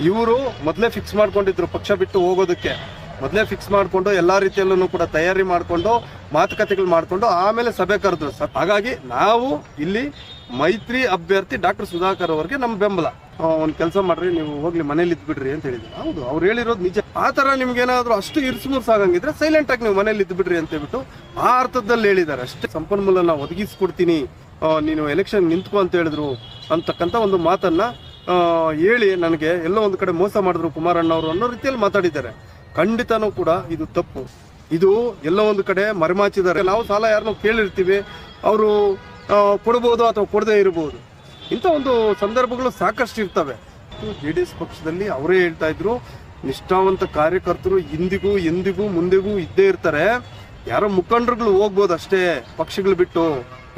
ಇವರು ಮೊದಲೇ ಫಿಕ್ಸ್ ಮಾಡ್ಕೊಂಡಿದ್ರು ಪಕ್ಷ ಬಿಟ್ಟು ಹೋಗೋದಕ್ಕೆ. ಮೊದಲೇ ಫಿಕ್ಸ್ ಮಾಡಿಕೊಂಡು ಎಲ್ಲ ರೀತಿಯಲ್ಲೂ ಕೂಡ ತಯಾರಿ ಮಾಡಿಕೊಂಡು ಮಾತುಕತೆಗಳು ಮಾಡಿಕೊಂಡು ಆಮೇಲೆ ಸಭೆ ಕರೆದ್ರು. ಸರ್ ಹಾಗಾಗಿ ನಾವು ಇಲ್ಲಿ ಮೈತ್ರಿ ಅಭ್ಯರ್ಥಿ ಡಾಕ್ಟರ್ ಸುಧಾಕರ್ ಅವರಿಗೆ ನಮ್ಮ ಬೆಂಬಲ. ಒಂದು ಕೆಲಸ ಮಾಡ್ರಿ ನೀವು ಹೋಗ್ಲಿ ಮನೇಲಿ ಇದ್ಬಿಡ್ರಿ ಅಂತ ಹೇಳಿದ್ರು. ಹೌದು ಅವ್ರು ಹೇಳಿರೋದು ನಿಜ. ಆ ಥರ ನಿಮ್ಗೇನಾದರೂ ಅಷ್ಟು ಇರ್ಸುಮುರ್ಸ್ ಆಗಂಗಿದ್ರೆ ಸೈಲೆಂಟ್ ಆಗಿ ನೀವು ಮನೇಲಿ ಇದ್ಬಿಡ್ರಿ ಅಂತ ಹೇಳ್ಬಿಟ್ಟು ಆ ಅರ್ಥದಲ್ಲಿ ಹೇಳಿದ್ದಾರೆ. ಅಷ್ಟೇ ಸಂಪನ್ಮೂಲನ ಒದಗಿಸ್ಕೊಡ್ತೀನಿ. ಆ, ನೀನು ಎಲೆಕ್ಷನ್ ನಿಂತ್ಕೊ ಅಂತ ಹೇಳಿದ್ರು ಅಂತಕ್ಕಂಥ ಒಂದು ಮಾತನ್ನ ಹೇಳಿ ನನಗೆ ಎಲ್ಲೋ ಒಂದು ಕಡೆ ಮೋಸ ಮಾಡಿದ್ರು ಕುಮಾರಣ್ಣ ಅವರು ಅನ್ನೋ ರೀತಿಯಲ್ಲಿ ಮಾತಾಡಿದ್ದಾರೆ. ಖಂಡಿತನೂ ಕೂಡ ಇದು ತಪ್ಪು. ಇದು ಎಲ್ಲೋ ಒಂದು ಕಡೆ ಮರೆಮಾಚಿದ್ದಾರೆ. ನಾವು ಸಾಲ ಯಾರನ್ನೋ ಕೇಳಿರ್ತೀವಿ. ಅವರು ಕೊಡ್ಬೋದು ಅಥವಾ ಕೊಡದೇ ಇರಬಹುದು ಇಂಥ ಒಂದು ಸಂದರ್ಭಗಳು ಸಾಕಷ್ಟು ಇರ್ತವೆ. ಜೆ ಡಿ ಪಕ್ಷದಲ್ಲಿ ಅವರೇ ಹೇಳ್ತಾ ಇದ್ರು. ನಿಷ್ಠಾವಂತ ಕಾರ್ಯಕರ್ತರು ಇಂದಿಗೂ, ಎಂದಿಗೂ, ಮುಂದೆಗೂ ಇದ್ದೇ ಇರ್ತಾರೆ. ಯಾರೋ ಮುಖಂಡರುಗಳು ಹೋಗ್ಬೋದು ಅಷ್ಟೇ ಪಕ್ಷಗಳು ಬಿಟ್ಟು.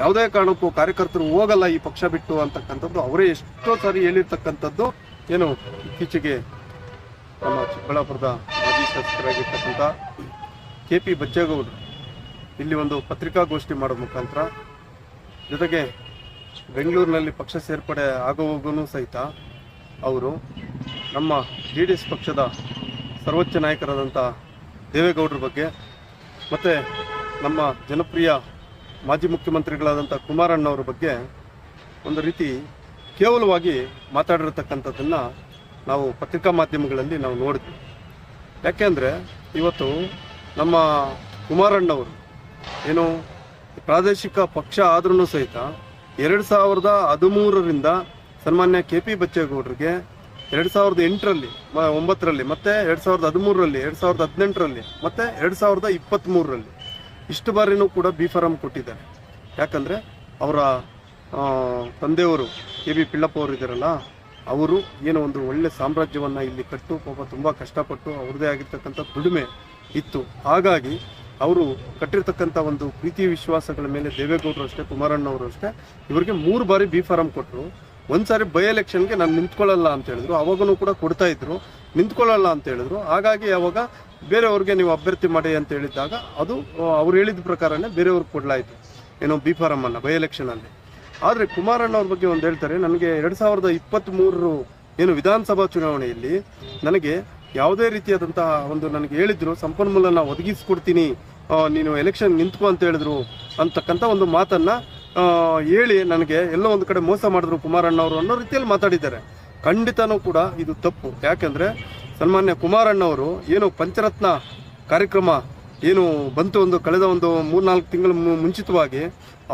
ಯಾವುದೇ ಕಾರಣಕ್ಕೂ ಕಾರ್ಯಕರ್ತರು ಹೋಗಲ್ಲ ಈ ಪಕ್ಷ ಬಿಟ್ಟು ಅಂತಕ್ಕಂಥದ್ದು. ಅವರೇ ಎಷ್ಟೋ ಸಾರಿ ಹೇಳಿರ್ತಕ್ಕಂಥದ್ದು. ಏನು, ಇತ್ತೀಚೆಗೆ ನಮ್ಮ ಚಿಕ್ಕಬಳ್ಳಾಪುರದ ಮಾಜಿ ಶಾಸಕರಾಗಿರ್ತಕ್ಕಂಥ ಕೆ ಪಿ ಬಚ್ಚೇಗೌಡರು ಇಲ್ಲಿ ಒಂದು ಪತ್ರಿಕಾಗೋಷ್ಠಿ ಮಾಡೋ ಮುಖಾಂತರ ಜೊತೆಗೆ ಬೆಂಗಳೂರಿನಲ್ಲಿ ಪಕ್ಷ ಸೇರ್ಪಡೆ ಆಗುವಾಗೂ ಸಹಿತ ಅವರು ನಮ್ಮ ಜೆ ಡಿ ಎಸ್ ಪಕ್ಷದ ಸರ್ವೋಚ್ಚ ನಾಯಕರಾದಂಥ ದೇವೇಗೌಡರ ಬಗ್ಗೆ ಮತ್ತು ನಮ್ಮ ಜನಪ್ರಿಯ ಮಾಜಿ ಮುಖ್ಯಮಂತ್ರಿಗಳಾದಂಥ ಕುಮಾರಣ್ಣವ್ರ ಬಗ್ಗೆ ಒಂದು ರೀತಿ ಕೇವಲವಾಗಿ ಮಾತಾಡಿರತಕ್ಕಂಥದ್ದನ್ನು ನಾವು ಪತ್ರಿಕಾ ಮಾಧ್ಯಮಗಳಲ್ಲಿ ನಾವು ನೋಡಿದ್ವಿ. ಯಾಕೆಂದರೆ ಇವತ್ತು ನಮ್ಮ ಕುಮಾರಣ್ಣವರು ಏನು ಪ್ರಾದೇಶಿಕ ಪಕ್ಷ ಆದ್ರೂ ಸಹಿತ ಎರಡು ಸಾವಿರದ ಹದಿಮೂರರಿಂದ ಸನ್ಮಾನ್ಯ ಕೆ ಪಿ ಬಚ್ಚೇಗೌಡರಿಗೆ ಎರಡು ಸಾವಿರದ ಎಂಟರಲ್ಲಿ, ಮ- ಒಂಬತ್ತರಲ್ಲಿ, ಮತ್ತು ಎರಡು ಸಾವಿರದ ಹದಿಮೂರರಲ್ಲಿ, ಎರಡು ಸಾವಿರದ ಹದಿನೆಂಟರಲ್ಲಿ, ಮತ್ತೆ ಎರಡು ಸಾವಿರದ ಇಪ್ಪತ್ತ್ಮೂರರಲ್ಲಿ ಇಷ್ಟು ಬಾರಿನೂ ಕೂಡ ಬಿ ಫಾರಂ ಕೊಟ್ಟಿದ್ದಾರೆ. ಯಾಕಂದರೆ ಅವರ ತಂದೆಯವರು ಕೆ ಬಿ ಪಿಳ್ಳಪ್ಪ ಅವರು ಇದ್ದಾರಲ್ಲ, ಅವರು ಏನೋ ಒಂದು ಒಳ್ಳೆ ಸಾಮ್ರಾಜ್ಯವನ್ನು ಇಲ್ಲಿ ಕಟ್ಟು, ಪಾಪ ತುಂಬ ಕಷ್ಟಪಟ್ಟು ಅವ್ರದ್ದೇ ಆಗಿರ್ತಕ್ಕಂಥ ದುಡಿಮೆ ಇತ್ತು. ಹಾಗಾಗಿ ಅವರು ಕಟ್ಟಿರ್ತಕ್ಕಂಥ ಒಂದು ಪ್ರೀತಿ ವಿಶ್ವಾಸಗಳ ಮೇಲೆ ದೇವೇಗೌಡರು ಅಷ್ಟೇ ಕುಮಾರಣ್ಣವರು ಅಷ್ಟೇ, ಇವರಿಗೆ ಮೂರು ಬಾರಿ ಬಿ ಫಾರಂ ಕೊಟ್ಟರು ಒಂದ್ಸಾರಿ ಬೈ ಎಲೆಕ್ಷನ್ಗೆ ನಾನು ನಿಂತ್ಕೊಳ್ಳಲ್ಲ ಅಂತ ಹೇಳಿದ್ರು. ಅವಾಗೂ ಕೂಡ ಕೊಡ್ತಾ ಇದ್ರು. ನಿಂತ್ಕೊಳ್ಳಲ್ಲ ಅಂತ ಹೇಳಿದ್ರು. ಹಾಗಾಗಿ ಅವಾಗ ಬೇರೆಯವ್ರಿಗೆ ನೀವು ಅಭ್ಯರ್ಥಿ ಮಾಡಿ ಅಂತ ಹೇಳಿದಾಗ ಅದು ಅವ್ರು ಹೇಳಿದ ಪ್ರಕಾರನೇ ಬೇರೆಯವ್ರಿಗೆ ಕೊಡಲಾಯಿತು. ಏನೋ ಬಿ ಫಾರಂ ಅನ್ನ ಬೈ ಎಲೆಕ್ಷನಲ್ಲಿ ಆದರೆ ಕುಮಾರಣ್ಣ ಅವ್ರ ಬಗ್ಗೆ ಒಂದು ಹೇಳ್ತಾರೆ, ನನಗೆ ಎರಡು ಸಾವಿರದ ಇಪ್ಪತ್ತ್ಮೂರರು ಏನು ವಿಧಾನಸಭಾ ಚುನಾವಣೆಯಲ್ಲಿ ನನಗೆ ಯಾವುದೇ ರೀತಿಯಾದಂತಹ ಒಂದು ನನಗೆ ಹೇಳಿದ್ರು, ಸಂಪನ್ಮೂಲನ ಒದಗಿಸ್ಕೊಡ್ತೀನಿ ನೀನು ಎಲೆಕ್ಷನ್ ನಿಂತ್ಕೊ ಅಂತ ಹೇಳಿದ್ರು ಅಂತಕ್ಕಂಥ ಒಂದು ಮಾತನ್ನ ಹೇಳಿ ನನಗೆ ಎಲ್ಲೋ ಒಂದು ಕಡೆ ಮೋಸ ಮಾಡಿದ್ರು ಕುಮಾರಣ್ಣ ಅವರು ಅನ್ನೋ ರೀತಿಯಲ್ಲಿ ಮಾತಾಡಿದ್ದಾರೆ. ಖಂಡಿತನೂ ಕೂಡ ಇದು ತಪ್ಪು. ಯಾಕಂದ್ರೆ ಸನ್ಮಾನ್ಯ ಕುಮಾರಣ್ಣವರು ಏನು ಪಂಚರತ್ನ ಕಾರ್ಯಕ್ರಮ ಏನು ಬಂತು ಒಂದು ಕಳೆದ ಒಂದು ಮೂರ್ನಾಲ್ಕು ತಿಂಗಳ ಮುಂಚಿತವಾಗಿ,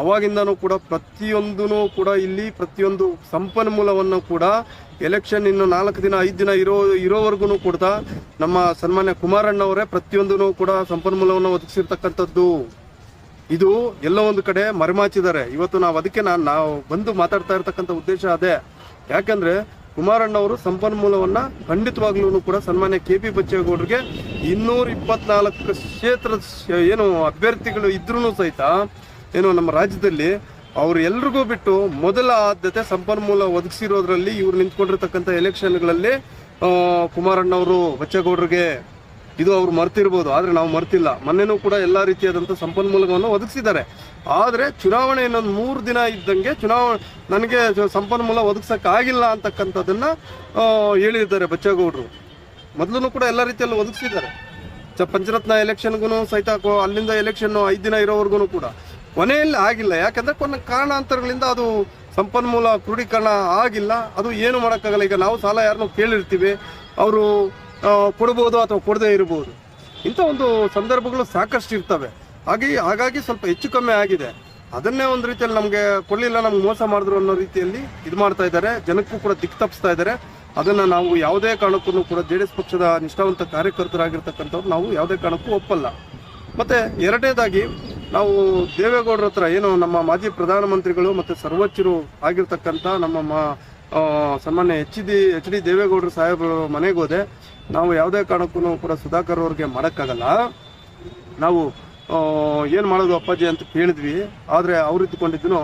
ಅವಾಗಿಂದನೂ ಕೂಡ ಪ್ರತಿಯೊಂದೂ ಕೂಡ ಇಲ್ಲಿ ಪ್ರತಿಯೊಂದು ಸಂಪನ್ಮೂಲವನ್ನು ಕೂಡ ಎಲೆಕ್ಷನ್ ಇನ್ನು ನಾಲ್ಕು ದಿನ, ಐದು ದಿನ ಇರೋ ಇರೋವರೆಗೂ ಕೂಡ ನಮ್ಮ ಸನ್ಮಾನ್ಯ ಕುಮಾರಣ್ಣವರೇ ಪ್ರತಿಯೊಂದೂ ಕೂಡ ಸಂಪನ್ಮೂಲವನ್ನು ಒದಗಿಸಿರ್ತಕ್ಕಂಥದ್ದು. ಇದು ಎಲ್ಲ ಒಂದು ಕಡೆ ಮರೆಮಾಚಿದ್ದಾರೆ. ಇವತ್ತು ನಾವು ಅದಕ್ಕೆ ನಾನು ನಾವು ಬಂದು ಮಾತಾಡ್ತಾ ಇರ್ತಕ್ಕಂಥ ಉದ್ದೇಶ ಅದೇ. ಯಾಕಂದ್ರೆ ಕುಮಾರಣ್ಣವರು ಸಂಪನ್ಮೂಲವನ್ನ ಖಂಡಿತವಾಗ್ಲೂ ಕೂಡ ಸನ್ಮಾನ್ಯ ಕೆ ಪಿ ಬಚ್ಚೇಗೌಡರಿಗೆ ಇನ್ನೂರ ಇಪ್ಪತ್ನಾಲ್ಕು ಕ್ಷೇತ್ರದ ಏನು ಅಭ್ಯರ್ಥಿಗಳು ಇದ್ರೂ ಸಹಿತ, ಏನು ನಮ್ಮ ರಾಜ್ಯದಲ್ಲಿ ಅವ್ರು ಎಲ್ರಿಗೂ ಬಿಟ್ಟು ಮೊದಲ ಆದ್ಯತೆ ಸಂಪನ್ಮೂಲ ಒದಗಿಸಿರೋದ್ರಲ್ಲಿ ಇವ್ರು ನಿಂತ್ಕೊಂಡಿರ್ತಕ್ಕಂಥ ಎಲೆಕ್ಷನ್ಗಳಲ್ಲಿ ಕುಮಾರಣ್ಣವರು ಬಚ್ಚೇಗೌಡರಿಗೆ ಇದು ಅವ್ರು ಮರ್ತಿರ್ಬೋದು, ಆದರೆ ನಾವು ಮರ್ತಿಲ್ಲ. ಮೊನ್ನೆನೂ ಕೂಡ ಎಲ್ಲಾ ರೀತಿಯಾದಂಥ ಸಂಪನ್ಮೂಲವನ್ನು ಒದಗಿಸಿದ್ದಾರೆ. ಆದರೆ ಚುನಾವಣೆ ಇನ್ನೊಂದು ಮೂರು ದಿನ ಇದ್ದಂಗೆ ಚುನಾವಣೆ ನನಗೆ ಸಂಪನ್ಮೂಲ ಒದಗಿಸೋಕ್ಕಾಗಿಲ್ಲ ಅಂತಕ್ಕಂಥದ್ದನ್ನ ಹೇಳಿದ್ದಾರೆ ಬಚ್ಚೇಗೌಡರು. ಮೊದಲು ಕೂಡ ಎಲ್ಲ ರೀತಿಯಲ್ಲೂ ಒದಗಿಸಿದ್ದಾರೆ. ಚ, ಪಂಚರತ್ನ ಎಲೆಕ್ಷನ್ಗೂ ಸಹಿತ ಅಲ್ಲಿಂದ ಎಲೆಕ್ಷನ್ನು ಐದು ದಿನ ಇರೋವರೆಗೂ ಕೂಡ. ಕೊನೆಯಲ್ಲಿ ಆಗಿಲ್ಲ. ಯಾಕಂದ್ರೆ ಕೊನೆ ಕಾರಣಾಂತರಗಳಿಂದ ಅದು ಸಂಪನ್ಮೂಲ ಕ್ರೋಢೀಕರಣ ಆಗಿಲ್ಲ. ಅದು ಏನು ಮಾಡೋಕ್ಕಾಗಲ್ಲ. ಈಗ ನಾವು ಸಾಲ ಯಾರನ್ನೂ ಕೇಳಿರ್ತೀವಿ. ಅವರು ಕೊಡ್ಬೋದು ಅಥವಾ ಕೊಡದೇ ಇರಬಹುದು. ಇಂಥ ಒಂದು ಸಂದರ್ಭಗಳು ಸಾಕಷ್ಟು ಇರ್ತವೆ. ಹಾಗೆ, ಹಾಗಾಗಿ ಸ್ವಲ್ಪ ಹೆಚ್ಚು ಕಮ್ಮಿ ಆಗಿದೆ. ಅದನ್ನೇ ಒಂದು ರೀತಿಯಲ್ಲಿ ನಮಗೆ ಕೊಡಲಿಲ್ಲ, ನಮ್ಗೆ ಮೋಸ ಮಾಡಿದ್ರು ಅನ್ನೋ ರೀತಿಯಲ್ಲಿ ಇದು ಮಾಡ್ತಾ ಇದ್ದಾರೆ. ಜನಕ್ಕೂ ಕೂಡ ದಿಕ್ಕು ತಪ್ಪಿಸ್ತಾ ಇದ್ದಾರೆ. ಅದನ್ನ ನಾವು ಯಾವುದೇ ಕಾರಣಕ್ಕೂ ಕೂಡ ಜೆ ಪಕ್ಷದ ನಿಷ್ಠಾವಂತ ಕಾರ್ಯಕರ್ತರಾಗಿರ್ತಕ್ಕಂಥವ್ರು ನಾವು ಯಾವುದೇ ಕಾರಣಕ್ಕೂ ಒಪ್ಪಲ್ಲ. ಮತ್ತೆ ಎರಡನೇದಾಗಿ, ನಾವು ದೇವೇಗೌಡರ ಹತ್ರ ಏನು ನಮ್ಮ ಮಾಜಿ ಪ್ರಧಾನಮಂತ್ರಿಗಳು ಮತ್ತೆ ಸರ್ವೋಚ್ಚರು ಆಗಿರ್ತಕ್ಕಂಥ ನಮ್ಮ ಮಾ ಸನ್ಮಾನ್ಯ ಎಚ್ ಡಿ ಎಚ್ ಡಿ ದೇವೇಗೌಡರು ಸಾಹೇಬರು ಮನೆಗೆ ಹೋದೆ. ನಾವು ಯಾವುದೇ ಕಾರಣಕ್ಕೂ ಕೂಡ ಸುಧಾಕರ್ ಅವ್ರಿಗೆ ಮಾಡೋಕ್ಕಾಗಲ್ಲ. ನಾವು ಏನು ಮಾಡೋದು ಅಪ್ಪಾಜಿ ಅಂತ ಕೇಳಿದ್ವಿ. ಆದರೆ ಅವ್ರು ಇದ್ದುಕೊಂಡಿದ್ದು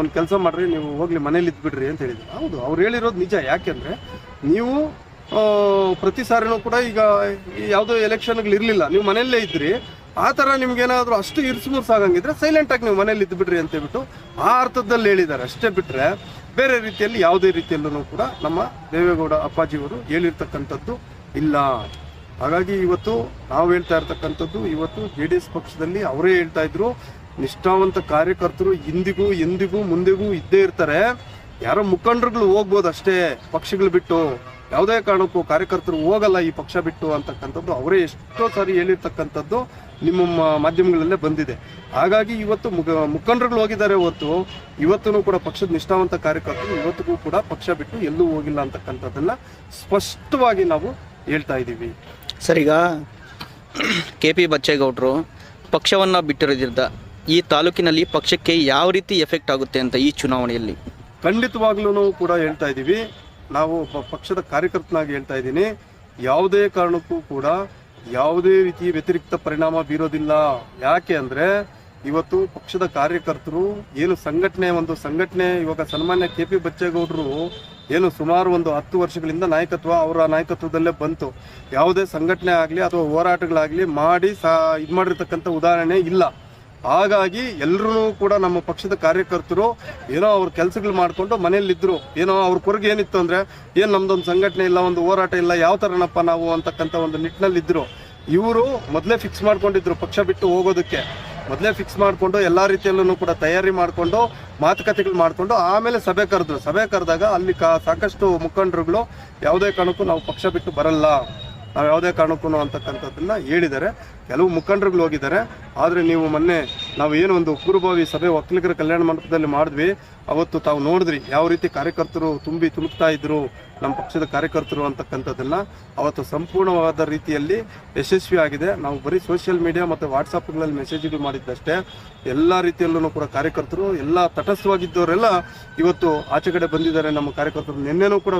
ಒಂದು ಕೆಲಸ ಮಾಡಿರಿ, ನೀವು ಹೋಗ್ಲಿ, ಮನೇಲಿ ಇದ್ಬಿಡ್ರಿ ಅಂತ ಹೇಳಿದ್ರು. ಹೌದು, ಅವ್ರು ಹೇಳಿರೋದು ನಿಜ. ಯಾಕೆಂದರೆ ನೀವು ಪ್ರತಿ ಸಾರಿನೂ ಕೂಡ ಈಗ ಯಾವುದೋ ಎಲೆಕ್ಷನ್ಗಳು ಇರಲಿಲ್ಲ. ನೀವು ಮನೆಯಲ್ಲೇ ಇದ್ರಿ. ಆ ಥರ ನಿಮ್ಗೇನಾದರೂ ಅಷ್ಟು ಇರ್ಸುಮುರ್ಸ್ ಆಗಂಗಿದ್ರೆ ಸೈಲೆಂಟ್ ಆಗಿ ನೀವು ಮನೇಲಿ ಇದ್ಬಿಡ್ರಿ ಅಂತ ಹೇಳ್ಬಿಟ್ಟು ಆ ಅರ್ಥದಲ್ಲಿ ಹೇಳಿದ್ದಾರೆ. ಅಷ್ಟೇ ಬಿಟ್ರೆ ಬೇರೆ ರೀತಿಯಲ್ಲಿ ಯಾವುದೇ ರೀತಿಯಲ್ಲೂ ಕೂಡ ನಮ್ಮ ದೇವೇಗೌಡ ಅಪ್ಪಾಜಿಯವರು ಹೇಳಿರ್ತಕ್ಕಂಥದ್ದು ಇಲ್ಲ. ಹಾಗಾಗಿ ಇವತ್ತು ನಾವು ಹೇಳ್ತಾ ಇರ್ತಕ್ಕಂಥದ್ದು ಇವತ್ತು ಜೆ ಡಿ ಎಸ್ ಪಕ್ಷದಲ್ಲಿ ಅವರೇ ಹೇಳ್ತಾ ಇದ್ರು, ನಿಷ್ಠಾವಂತ ಕಾರ್ಯಕರ್ತರು ಇಂದಿಗೂ ಎಂದಿಗೂ ಮುಂದೆಗೂ ಇದ್ದೇ ಇರ್ತಾರೆ. ಯಾರೋ ಮುಖಂಡರುಗಳು ಹೋಗ್ಬೋದು ಅಷ್ಟೇ, ಪಕ್ಷಗಳು ಬಿಟ್ಟು. ಯಾವುದೇ ಕಾರಣಕ್ಕೂ ಕಾರ್ಯಕರ್ತರು ಹೋಗಲ್ಲ ಈ ಪಕ್ಷ ಬಿಟ್ಟು ಅಂತಕ್ಕಂಥದ್ದು ಅವರೇ ಎಷ್ಟೋ ಸಾರಿ ಹೇಳಿರ್ತಕ್ಕಂಥದ್ದು. ನಿಮ್ಮ ಮಾಧ್ಯಮಗಳಲ್ಲೇ ಬಂದಿದೆ. ಹಾಗಾಗಿ ಇವತ್ತು ಮುಖ ಮುಖಂಡರುಗಳು ಹೋಗಿದ್ದಾರೆ ಇವತ್ತು ಇವತ್ತೂ ಕೂಡ ಪಕ್ಷದ ನಿಷ್ಠಾವಂತ ಕಾರ್ಯಕರ್ತರು ಇವತ್ತಿಗೂ ಕೂಡ ಪಕ್ಷ ಬಿಟ್ಟು ಎಲ್ಲೂ ಹೋಗಿಲ್ಲ ಅಂತಕ್ಕಂಥದ್ದನ್ನ ಸ್ಪಷ್ಟವಾಗಿ ನಾವು ಹೇಳ್ತಾ ಇದ್ದೀವಿ. ಸರ್ ಈಗ ಕೆ ಪಿ ಬಚ್ಚೇಗೌಡರು ಪಕ್ಷವನ್ನು ಬಿಟ್ಟಿರೋದ್ರಿಂದ ಈ ತಾಲೂಕಿನಲ್ಲಿ ಪಕ್ಷಕ್ಕೆ ಯಾವ ರೀತಿ ಎಫೆಕ್ಟ್ ಆಗುತ್ತೆ ಅಂತ ಈ ಚುನಾವಣೆಯಲ್ಲಿ? ಖಂಡಿತವಾಗ್ಲೂ ಕೂಡ ಹೇಳ್ತಾ ಇದ್ದೀವಿ. ನಾವು ಪಕ್ಷದ ಕಾರ್ಯಕರ್ತನಾಗಿ ಹೇಳ್ತಾ ಇದ್ದೀನಿ. ಯಾವುದೇ ಕಾರಣಕ್ಕೂ ಕೂಡ ಯಾವುದೇ ರೀತಿ ವ್ಯತಿರಿಕ್ತ ಪರಿಣಾಮ ಬೀರೋದಿಲ್ಲ. ಯಾಕೆ ಅಂದ್ರೆ ಇವತ್ತು ಪಕ್ಷದ ಕಾರ್ಯಕರ್ತರು ಏನು ಸಂಘಟನೆ ಒಂದು ಸಂಘಟನೆ, ಇವಾಗ ಸನ್ಮಾನ್ಯ ಕೆ ಪಿ ಬಚ್ಚೇಗೌಡರು ಏನು ಸುಮಾರು ಒಂದು ಹತ್ತು ವರ್ಷಗಳಿಂದ ನಾಯಕತ್ವ ಅವರ ನಾಯಕತ್ವದಲ್ಲೇ ಬಂತು. ಯಾವುದೇ ಸಂಘಟನೆ ಆಗಲಿ ಅಥವಾ ಹೋರಾಟಗಳಾಗಲಿ ಮಾಡಿ ಸಾ ಇದು ಮಾಡಿರ್ತಕ್ಕಂಥ ಉದಾಹರಣೆ ಇಲ್ಲ. ಹಾಗಾಗಿ ಎಲ್ಲರೂ ಕೂಡ ನಮ್ಮ ಪಕ್ಷದ ಕಾರ್ಯಕರ್ತರು ಏನೋ ಅವ್ರ ಕೆಲಸಗಳು ಮಾಡಿಕೊಂಡು ಮನೆಯಲ್ಲಿದ್ದರು ಏನೋ ಅವ್ರ ಕೊರಗೆ ಏನಿತ್ತು ಅಂದರೆ, ಏನು ನಮ್ದೊಂದು ಸಂಘಟನೆ ಇಲ್ಲ, ಒಂದು ಹೋರಾಟ ಇಲ್ಲ, ಯಾವ ಥರನಪ್ಪ ನಾವು ಅಂತಕ್ಕಂಥ ಒಂದು ನಿಟ್ಟಿನಲ್ಲಿದ್ದರು ಇವರು ಮೊದಲೇ ಫಿಕ್ಸ್ ಮಾಡ್ಕೊಂಡಿದ್ರು ಪಕ್ಷ ಬಿಟ್ಟು ಹೋಗೋದಕ್ಕೆ. ಮೊದಲೇ ಫಿಕ್ಸ್ ಮಾಡಿಕೊಂಡು ಎಲ್ಲ ರೀತಿಯಲ್ಲೂ ಕೂಡ ತಯಾರಿ ಮಾಡಿಕೊಂಡು, ಮಾತುಕತೆಗಳು ಮಾಡಿಕೊಂಡು, ಆಮೇಲೆ ಸಭೆ ಕರೆದ್ರು. ಸಭೆ ಕರೆದಾಗ ಅಲ್ಲಿ ಸಾಕಷ್ಟು ಮುಖಂಡರುಗಳು ಯಾವುದೇ ಕಾರಣಕ್ಕೂ ನಾವು ಪಕ್ಷ ಬಿಟ್ಟು ಬರಲ್ಲ. ನಾವು ಯಾವುದೇ ಕಾರಣಕ್ಕೂ ಅಂತಕ್ಕಂಥದ್ದನ್ನ ಹೇಳಿದ್ದಾರೆ. ಕೆಲವು ಮುಖಂಡರುಗಳು ಹೋಗಿದ್ದಾರೆ. ಆದರೆ ನೀವು ಮೊನ್ನೆ ನಾವು ಏನು ಒಂದು ಪೂರ್ವಭಾವಿ ಸಭೆ ಒಕ್ಕಲಿಗರ ಕಲ್ಯಾಣ ಮಂಟಪದಲ್ಲಿ ಮಾಡಿದ್ವಿ. ಅವತ್ತು ತಾವು ನೋಡಿದ್ರಿ ಯಾವ ರೀತಿ ಕಾರ್ಯಕರ್ತರು ತುಂಬಿ ತುಳುಕ್ತಾ ಇದ್ರು, ನಮ್ಮ ಪಕ್ಷದ ಕಾರ್ಯಕರ್ತರು ಅಂತಕ್ಕಂಥದ್ದನ್ನು ಅವತ್ತು ಸಂಪೂರ್ಣವಾದ ರೀತಿಯಲ್ಲಿ ಯಶಸ್ವಿ ಆಗಿದೆ. ನಾವು ಬರೀ ಸೋಷಿಯಲ್ ಮೀಡಿಯಾ ಮತ್ತು ವಾಟ್ಸಪ್ಗಳಲ್ಲಿ ಮೆಸೇಜ್ಗಳು ಮಾಡಿದ್ದಷ್ಟೇ. ಎಲ್ಲ ರೀತಿಯಲ್ಲೂ ಕೂಡ ಕಾರ್ಯಕರ್ತರು, ಎಲ್ಲ ತಟಸ್ಥವಾಗಿದ್ದವರೆಲ್ಲ ಇವತ್ತು ಆಚೆ ಬಂದಿದ್ದಾರೆ. ನಮ್ಮ ಕಾರ್ಯಕರ್ತರು ನಿನ್ನೆನೂ ಕೂಡ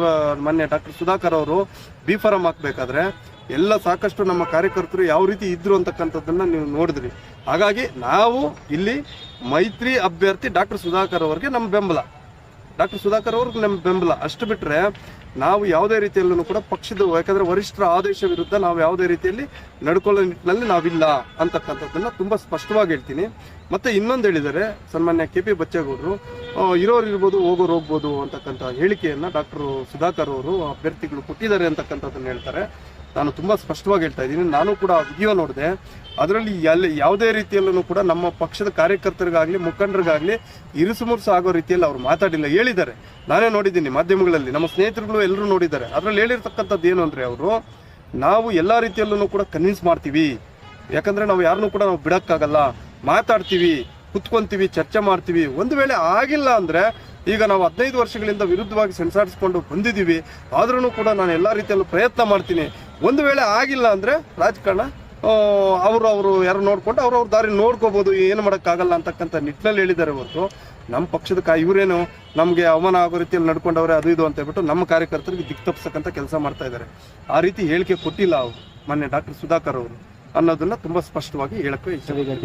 ಮೊನ್ನೆ ಡಾಕ್ಟರ್ ಸುಧಾಕರ್ ಅವರು ಬಿ ಫಾರಂ ಹಾಕ್ಬೇಕಾದ್ರೆ ಎಲ್ಲ ಸಾಕಷ್ಟು ನಮ್ಮ ಕಾರ್ಯಕರ್ತರು ಯಾವ ರೀತಿ ಇದ್ರು ಅಂತಕ್ಕಂಥದ್ದನ್ನ ನೀವು ನೋಡಿದ್ರಿ. ಹಾಗಾಗಿ ನಾವು ಇಲ್ಲಿ ಮೈತ್ರಿ ಅಭ್ಯರ್ಥಿ ಡಾಕ್ಟರ್ ಸುಧಾಕರ್ ಅವರಿಗೆ ನಮ್ಮ ಬೆಂಬಲ. ಡಾಕ್ಟರ್ ಸುಧಾಕರ್ ಅವ್ರಿಗೆ ನಮ್ಮ ಬೆಂಬಲ. ಅಷ್ಟು ಬಿಟ್ಟರೆ ನಾವು ಯಾವುದೇ ರೀತಿಯಲ್ಲೂ ಕೂಡ ಪಕ್ಷದ, ಯಾಕಂದ್ರೆ ವರಿಷ್ಠರ ಆದೇಶ ವಿರುದ್ಧ ನಾವು ಯಾವುದೇ ರೀತಿಯಲ್ಲಿ ನಡ್ಕೊಳ್ಳೋ ನಿಟ್ಟಿನಲ್ಲಿ ನಾವಿಲ್ಲ ಅಂತಕ್ಕಂಥದ್ದನ್ನು ತುಂಬಾ ಸ್ಪಷ್ಟವಾಗಿ ಹೇಳ್ತೀನಿ. ಮತ್ತೆ ಇನ್ನೊಂದು ಹೇಳಿದರೆ, ಸನ್ಮಾನ್ಯ ಕೆ ಪಿ ಬಚ್ಚೇಗೌಡರು ಇರೋರು ಇರ್ಬೋದು, ಹೋಗೋರು ಹೋಗ್ಬೋದು ಅಂತಕ್ಕಂಥ ಹೇಳಿಕೆಯನ್ನ ಡಾಕ್ಟರ್ ಸುಧಾಕರ್ ಅವರು ಅಭ್ಯರ್ಥಿಗಳು ಕೊಟ್ಟಿದ್ದಾರೆ ಅಂತಕ್ಕಂಥದ್ದನ್ನ ಹೇಳ್ತಾರೆ. ನಾನು ತುಂಬ ಸ್ಪಷ್ಟವಾಗಿ ಹೇಳ್ತಾ ಇದ್ದೀನಿ. ನಾನು ಕೂಡ ವಿಡಿಯೋ ನೋಡಿದೆ. ಅದರಲ್ಲಿ ಎಲ್ಲ ಯಾವುದೇ ರೀತಿಯಲ್ಲೂ ಕೂಡ ನಮ್ಮ ಪಕ್ಷದ ಕಾರ್ಯಕರ್ತರಿಗಾಗಲಿ, ಮುಖಂಡರಿಗಾಗಲಿ ಇರುಸು ಮುರುಸು ಆಗೋ ರೀತಿಯಲ್ಲಿ ಅವರು ಮಾತಾಡಿಲ್ಲ. ಹೇಳಿದ್ದಾರೆ. ನಾನೇ ನೋಡಿದ್ದೀನಿ ಮಾಧ್ಯಮಗಳಲ್ಲಿ. ನಮ್ಮ ಸ್ನೇಹಿತರುಗಳು ಎಲ್ಲರೂ ನೋಡಿದ್ದಾರೆ. ಅದರಲ್ಲಿ ಹೇಳಿರ್ತಕ್ಕಂಥದ್ದು ಏನು ಅಂದರೆ ಅವರು, ನಾವು ಎಲ್ಲ ರೀತಿಯಲ್ಲೂ ಕೂಡ ಕನ್ವಿನ್ಸ್ ಮಾಡ್ತೀವಿ. ಯಾಕಂದರೆ ನಾವು ಯಾರನ್ನೂ ಕೂಡ ನಾವು ಬಿಡೋಕ್ಕಾಗಲ್ಲ. ಮಾತಾಡ್ತೀವಿ, ಕುತ್ಕೊಂತೀವಿ, ಚರ್ಚೆ ಮಾಡ್ತೀವಿ. ಒಂದು ವೇಳೆ ಆಗಿಲ್ಲ ಅಂದರೆ ಈಗ ನಾವು ಹದಿನೈದು ವರ್ಷಗಳಿಂದ ವಿರುದ್ಧವಾಗಿ ಸೆಣಸಾಡಿಸ್ಕೊಂಡು ಬಂದಿದ್ದೀವಿ. ಆದ್ರೂ ಕೂಡ ನಾನು ಎಲ್ಲ ರೀತಿಯಲ್ಲೂ ಪ್ರಯತ್ನ ಮಾಡ್ತೀನಿ. ಒಂದು ವೇಳೆ ಆಗಿಲ್ಲ ಅಂದ್ರೆ ರಾಜಕಾರಣ ಅವರು ಅವರು ಯಾರು ನೋಡ್ಕೊಂಡು ಅವ್ರು ಅವ್ರ ದಾರಿ ನೋಡ್ಕೋಬೋದು, ಏನು ಮಾಡೋಕ್ಕಾಗಲ್ಲ ಅಂತಕ್ಕಂಥ ನಿಟ್ಟಿನಲ್ಲಿ ಹೇಳಿದ್ದಾರೆ ಹೊರತು. ನಮ್ಮ ಪಕ್ಷದ ಕಾ, ಇವರೇನು ನಮಗೆ ಅವಮಾನ ಆಗೋ ರೀತಿಯಲ್ಲಿ ನಡ್ಕೊಂಡವ್ರೆ ಅದು ಇದು ಅಂತ ಹೇಳ್ಬಿಟ್ಟು ನಮ್ಮ ಕಾರ್ಯಕರ್ತರಿಗೆ ದಿಕ್ ತಪ್ಪಿಸಕ್ಕಂತ ಕೆಲಸ ಮಾಡ್ತಾ ಇದ್ದಾರೆ. ಆ ರೀತಿ ಹೇಳಿಕೆ ಕೊಟ್ಟಿಲ್ಲ ಅವರು ಮೊನ್ನೆ ಡಾಕ್ಟರ್ ಸುಧಾಕರ್ ಅವರು ಅನ್ನೋದನ್ನ ತುಂಬಾ ಸ್ಪಷ್ಟವಾಗಿ ಹೇಳಕ್ಕೆ